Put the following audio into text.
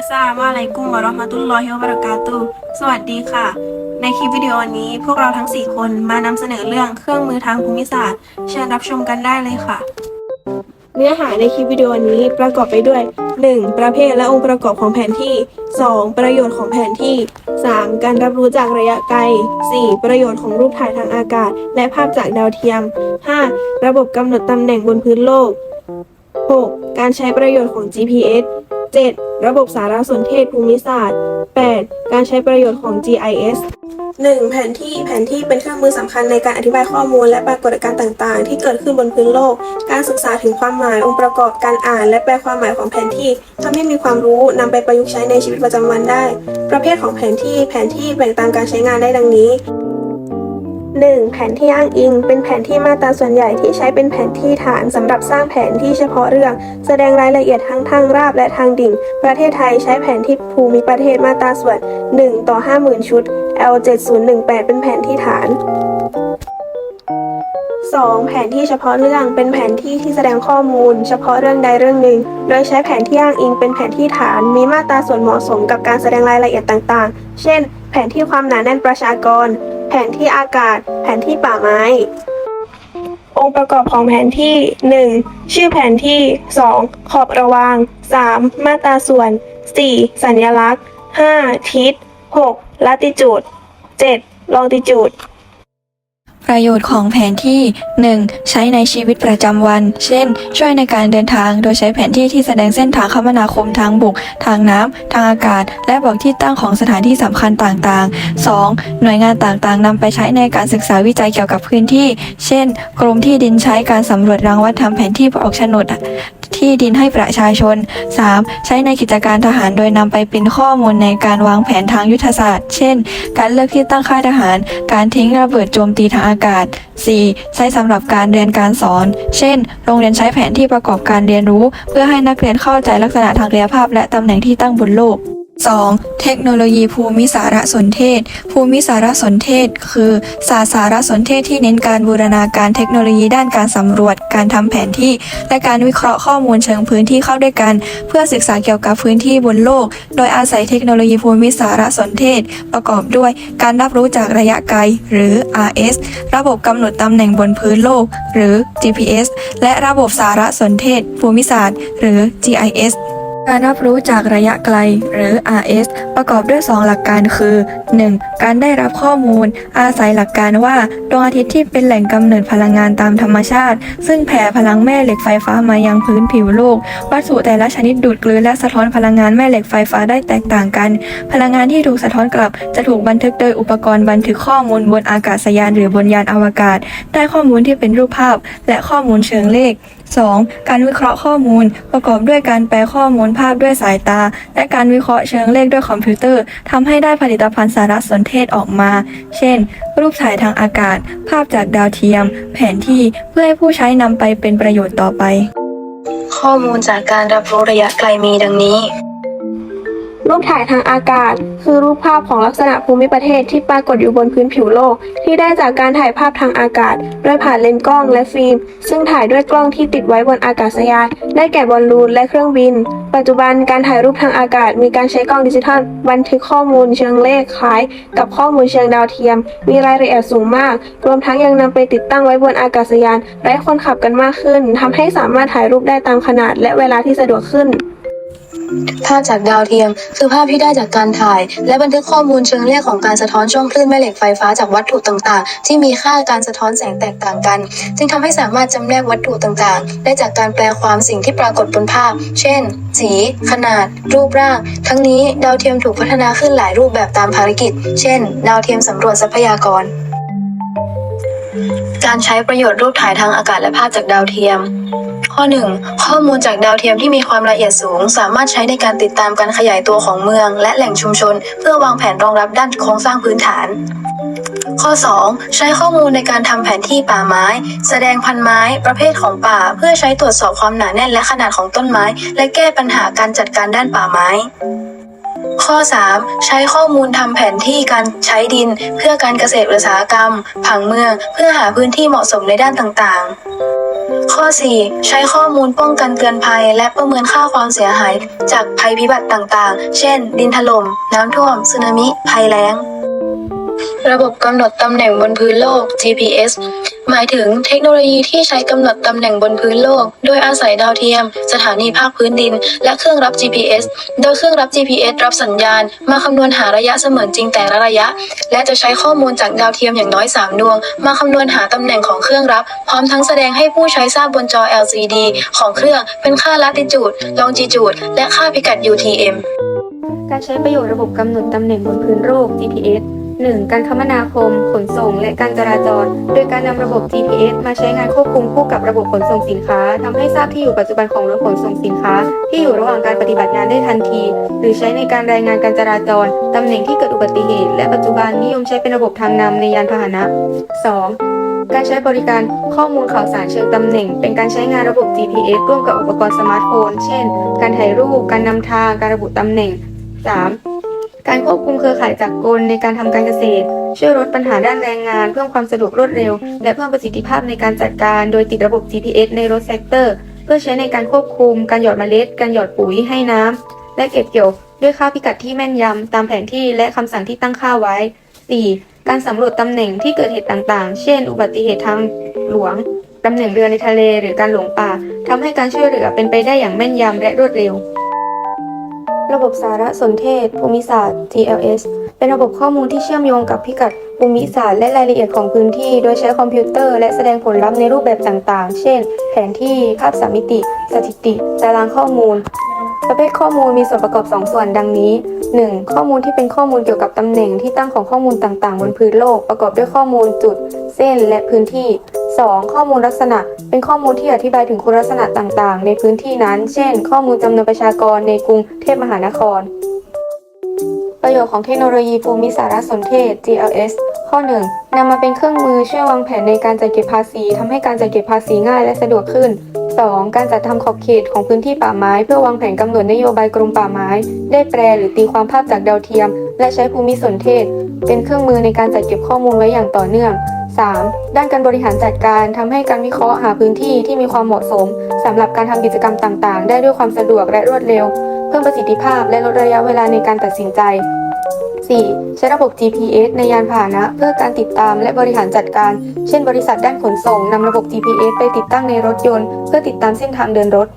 อัสสลามุอะลัยกุมวะเราะห์มะตุลลอฮิวะบะเราะกาตุสวัสดีค่ะ ในคลิปวิดีโอนี้พวกเราทั้ง 4 คนมานำเสนอเรื่องเครื่องมือทางภูมิศาสตร์ เชิญรับชมกันได้เลยค่ะ เนื้อหาในคลิปวิดีโอนี้ประกอบไปด้วย 1. ประเภทและองค์ประกอบของแผนที่ 2. ประโยชน์ของแผนที่ 3. การรับรู้จากระยะไกล 4. ประโยชน์ของรูปถ่ายทางอากาศ และภาพจากดาวเทียม 5. ระบบกำหนดตำแหน่งบนพื้นโลก 6. การใช้ประโยชน์ของ GPS 7. ระบบสารสนเทศภูมิศาสตร์ 8. การใช้ประโยชน์ของ GIS 1. แผนที่แผนที่เป็นเครื่องมือสำคัญในการอธิบายข้อมูลและปรากฏการณ์ต่างๆ ที่เกิดขึ้นบนพื้นโลก การศึกษาถึงความหมายองค์ประกอบการอ่าน และแปลความหมายของแผนที่ทำให้มีความรู้นำไปประยุกต์ใช้ในชีวิตประจำวันได้ ประเภทของแผนที่แผนที่แบ่งตามการใช้งานได้ดังนี้ 1. แผนที่อ้างอิง เป็นแผนที่มาตราส่วนใหญ่ที่ใช้เป็นแผนที่ฐานสำหรับสร้างแผนที่เฉพาะเรื่อง แสดงรายละเอียดทั้งทางราบและทางดิ่ง ประเทศไทยใช้แผนที่ภูมิประเทศมาตราส่วน 1 ต่อ 50,000 ชุด L7018 เป็นแผนที่ฐาน 2. แผนที่เฉพาะเรื่องเป็นแผนที่ที่แสดงข้อมูล เฉพาะเรื่องใดเรื่องหนึ่ง โดยใช้แผนที่อ้างอิงเป็นแผนที่ฐาน มีมาตราส่วนเหมาะสมกับการแสดงรายละเอียดต่างๆ เช่น แผนที่ความหนาแน่นประชากร แผนที่อากาศ แผนที่ป่าไม้ องค์ประกอบของแผนที่ 1. ชื่อแผนที่ 2. ขอบระวาง 3. มาตราส่วน 4. สัญลักษณ์ 5. ทิศ 6. ลัติจูด 7. ลองติจูด ประโยชน์ของแผนที่ 1. ใช้ในชีวิตประจำวัน เช่น ช่วยในการเดินทาง โดยใช้แผนที่ที่แสดงเส้นทางคมนาคมทางบก ทางน้ำ ทางอากาศ และบอกที่ตั้งของสถานที่สำคัญต่างๆ 2. หน่วยงานต่างๆนำไปใช้ในการศึกษาวิจัยเกี่ยวกับพื้นที่ เช่น กรมที่ดินใช้การสำรวจรังวัดทำแผนที่ออกโฉนดที่ดินให้ประชาชน 3. ใช้ในกิจการทหารโดยนำไปเป็นข้อมูลในการวางแผนทางยุทธศาสตร์ เช่น การเลือกที่ตั้งค่ายทหาร การทิ้งระเบิดโจมตีทางอากาศ 4. ใช้สำหรับการเรียนการสอน เช่น โรงเรียนใช้แผนที่ประกอบการเรียนรู้ เพื่อให้นักเรียนเข้าใจลักษณะทางกายภาพและตำแหน่งที่ตั้งบนโลก 2. เทคโนโลยีภูมิสารสนเทศ ภูมิสารสนเทศ คือศาสตร์สารสนเทศที่เน้นการบูรณาการเทคโนโลยีด้านการสำรวจ การทำแผนที่ และการวิเคราะห์ข้อมูลเชิงพื้นที่เข้าด้วยกัน เพื่อศึกษาเกี่ยวกับพื้นที่บนโลก โดยอาศัยเทคโนโลยีภูมิสารสนเทศ ประกอบด้วยการรับรู้จากระยะไกล หรือ RS ระบบกำหนดตำแหน่งบนพื้นโลก หรือ GPS และระบบสารสนเทศ ภูมิศาสตร์ หรือ GIS การรับรู้จากระยะไกลหรือ RS ประกอบด้วย 2 หลักการคือ 1. การได้รับข้อมูล อาศัยหลักการว่าดวงอาทิตย์ที่เป็นแหล่งกำเนิดพลังงานตามธรรมชาติ ซึ่งแผ่พลังแม่เหล็กไฟฟ้ามายังพื้นผิวโลก วัตถุแต่ละชนิดดูดกลืนและสะท้อนพลังงานแม่เหล็กไฟฟ้าได้แตกต่างกัน พลังงานที่ถูกสะท้อนกลับ จะถูกบันทึกโดยอุปกรณ์บันทึกข้อมูลบนอากาศยานหรือบนยานอวกาศ ได้ข้อมูลที่เป็นรูปภาพ และข้อมูลเชิงเลข 2. การวิเคราะห์ข้อมูล ประกอบด้วยการแปลข้อมูลภาพด้วยสายตา และการวิเคราะห์เชิงเลขด้วยคอมพิวเตอร์ทำให้ได้ผลิตภัณฑ์สารสนเทศออกมา เช่น รูปถ่ายทางอากาศ ภาพจากดาวเทียม แผนที่เพื่อให้ผู้ใช้นำไปเป็นประโยชน์ต่อไป ข้อมูลจากการรับรู้ระยะไกลมีดังนี้ รูปถ่ายทางอากาศ คือรูปภาพของลักษณะภูมิประเทศที่ปรากฏอยู่บนพื้นผิวโลก ที่ได้จากการถ่ายภาพทางอากาศ โดยผ่านเลนส์กล้องและฟิล์ม ซึ่งถ่ายด้วยกล้องที่ติดไว้บนอากาศยาน ได้แก่บอลลูนและเครื่องบิน ปัจจุบันการถ่ายรูปทางอากาศ มีการใช้กล้องดิจิทัล บันทึกข้อมูลเชิงเลขคล้าย กับข้อมูลเชิงดาวเทียม มีรายละเอียดสูงมาก รวมทั้งยังนำไปติดตั้งไว้บนอากาศยานไร้คนขับกันมากขึ้นทำให้สามารถถ่ายรูปได้ตามขนาดและเวลาที่สะดวกขึ้น ภาพจากดาวเทียม คือภาพที่ได้จากการถ่าย และบันทึกข้อมูลเชิงเลขของการสะท้อนช่วงคลื่นแม่เหล็กไฟฟ้าจากวัตถุต่างๆ ที่มีค่าการสะท้อนแสงแตกต่างกัน จึงทำให้สามารถจำแนกวัตถุต่างๆ ได้จากการแปลความสิ่งที่ปรากฏบนภาพ เช่น สี ขนาด รูปร่าง ทั้งนี้ดาวเทียมถูกพัฒนาขึ้นหลายรูปแบบตามภารกิจ เช่น ดาวเทียมสำรวจทรัพยากร การใช้ประโยชน์รูปถ่ายทางอากาศและภาพจากดาวเทียม ข้อ 1. ข้อมูลจากดาวเทียมที่มีความละเอียดสูง สามารถใช้ในการติดตามการขยายตัวของเมือง และแหล่งชุมชน เพื่อวางแผนรองรับด้านโครงสร้างพื้นฐาน ข้อ 2. ใช้ข้อมูลในการทำแผนที่ป่าไม้ แสดงพันไม้ ประเภทของป่า เพื่อใช้ตรวจสอบความหนาแน่นและขนาดของต้นไม้ และแก้ปัญหาการจัดการด้านป่าไม้ ข้อ 3. ใช้ข้อมูลทำแผนที่การใช้ดิน เพื่อการเกษตรอุตสาหกรรม ผังเมือง เพื่อหาพื้นที่เหมาะสมในด้านต่างๆ ข้อ 4 ใช้ข้อมูลป้องกันเตือนภัย และประเมินค่าความเสียหาย จากภัยพิบัติต่างๆ เช่น ดินถล่ม น้ำท่วมสึนามิ ภัยแล้ง ระบบกำหนดตำแหน่งบนพื้นโลก GPS หมายถึงเทคโนโลยีที่ใช้กำหนดตำแหน่งบนพื้นโลก โดยอาศัยดาวเทียม สถานีภาคพื้นดิน และเครื่องรับ GPS โดยเครื่องรับ GPS รับสัญญาณ มาคำนวณหาระยะเสมือนจริงแต่ละระยะ และจะใช้ข้อมูลจากดาวเทียมอย่างน้อย 3 ดวง มาคำนวณหาตำแหน่งของเครื่องรับ พร้อมทั้งแสดงให้ผู้ใช้ทราบบนจอ LCD ของเครื่องเป็นค่า latitude longitude และค่าพิกัด UTM การใช้ประโยชน์ระบบกำหนดตำแหน่งบนพื้นโลก GPS 1. การคมนาคม ขนส่ง และการจราจร โดยการนำระบบ GPS มาใช้งานควบคุมคู่กับระบบขนส่งสินค้าทำให้ทราบที่อยู่ปัจจุบันของรถขนส่งสินค้า ที่อยู่ระหว่างการปฏิบัติงานได้ทันที หรือใช้ในการรายงานการจราจรตำแหน่งที่เกิดอุบัติเหตุ และปัจจุบันนิยมใช้เป็นระบบทางนำในยานพาหนะ 2. การใช้บริการข้อมูลข่าวสารเชิงตำแหน่ง เป็นการใช้งานระบบ GPS ร่วมกับอุปกรณ์สมาร์ทโฟน เช่น การถ่ายรูป การนำทาง การระบุตำแหน่ง 3. การควบคุมเครือข่ายจากกลในการทำการเกษตร ช่วยลดปัญหาด้านแรงงาน เพิ่มความสะดวกรวดเร็ว และเพิ่มประสิทธิภาพในการจัดการโดยติดระบบ GPS ในรถแซกเตอร์ เพื่อใช้ในการควบคุม การหยอดเมล็ด การหยอดปุ๋ยให้น้ำและเก็บเกี่ยวด้วยค่าพิกัดที่แม่นยำตามแผนที่และคำสั่งที่ตั้งค่าไว้ 4. การสำรวจตำแหน่งที่เกิดเหตุต่างๆ เช่น อุบัติเหตุทางหลวงตำแหน่งเรือในทะเลหรือการหลงป่าทำให้การช่วยเหลือเป็นไปได้อย่างแม่นยำและรวดเร็ว ระบบสารสนเทศ ภูมิศาสตร์ TLS เป็นระบบข้อมูลที่เชื่อมโยงกับพิกัดภูมิศาสตร์และรายละเอียดของพื้นที่ โดยใช้คอมพิวเตอร์และแสดงผลลัพธ์ในรูปแบบต่างๆ เช่น แผนที่ ภาพสามมิติ สถิติ ตารางข้อมูล ประเภทข้อมูลมีส่วนประกอบ 2 ส่วนดังนี้ 1. ข้อมูลที่เป็นข้อมูลเกี่ยวกับตำแหน่งที่ตั้งของข้อมูลต่างๆ บนพื้นโลก ประกอบด้วยข้อมูลจุด เส้น และพื้นที่ 2. ข้อมูลลักษณะ เป็นข้อมูลที่อธิบายถึงคุณลักษณะต่างๆ ในพื้นที่นั้น เช่น ข้อมูลจำนวนประชากรในกรุงเทพมหานคร ประโยชน์ของเทคโนโลยีภูมิสารสนเทศ GLS ข้อ 1. นำมาเป็นเครื่องมือช่วยวางแผนในการจัดเก็บภาษี ทำให้การจัดเก็บภาษีง่ายและสะดวกขึ้น 2. การจัดทำขอบเขตของพื้นที่ป่าไม้ เพื่อวางแผนกำหนดนโยบายกรมป่าไม้ ได้แปลหรือตีความภาพจากดาวเทียม และใช้ภูมิสนเทศ เป็นเครื่องมือในการจัดเก็บข้อมูลไว้อย่างต่อเนื่อง 3. ด้านการบริหารจัดการทำให้การวิเคราะห์หาพื้นที่ที่มีความเหมาะสมสำหรับการทำกิจกรรมต่างๆ ได้ด้วยความสะดวกและรวดเร็ว เพิ่มประสิทธิภาพและลดระยะเวลาในการตัดสินใจ 4. ใช้ระบบ GPS ในยานพาหนะ เพื่อการติดตามและบริหารจัดการ เช่น บริษัทด้านขนส่งนำระบบ GPS ไปติดตั้งในรถยนต์ เพื่อติดตามเส้นทางเดินรถ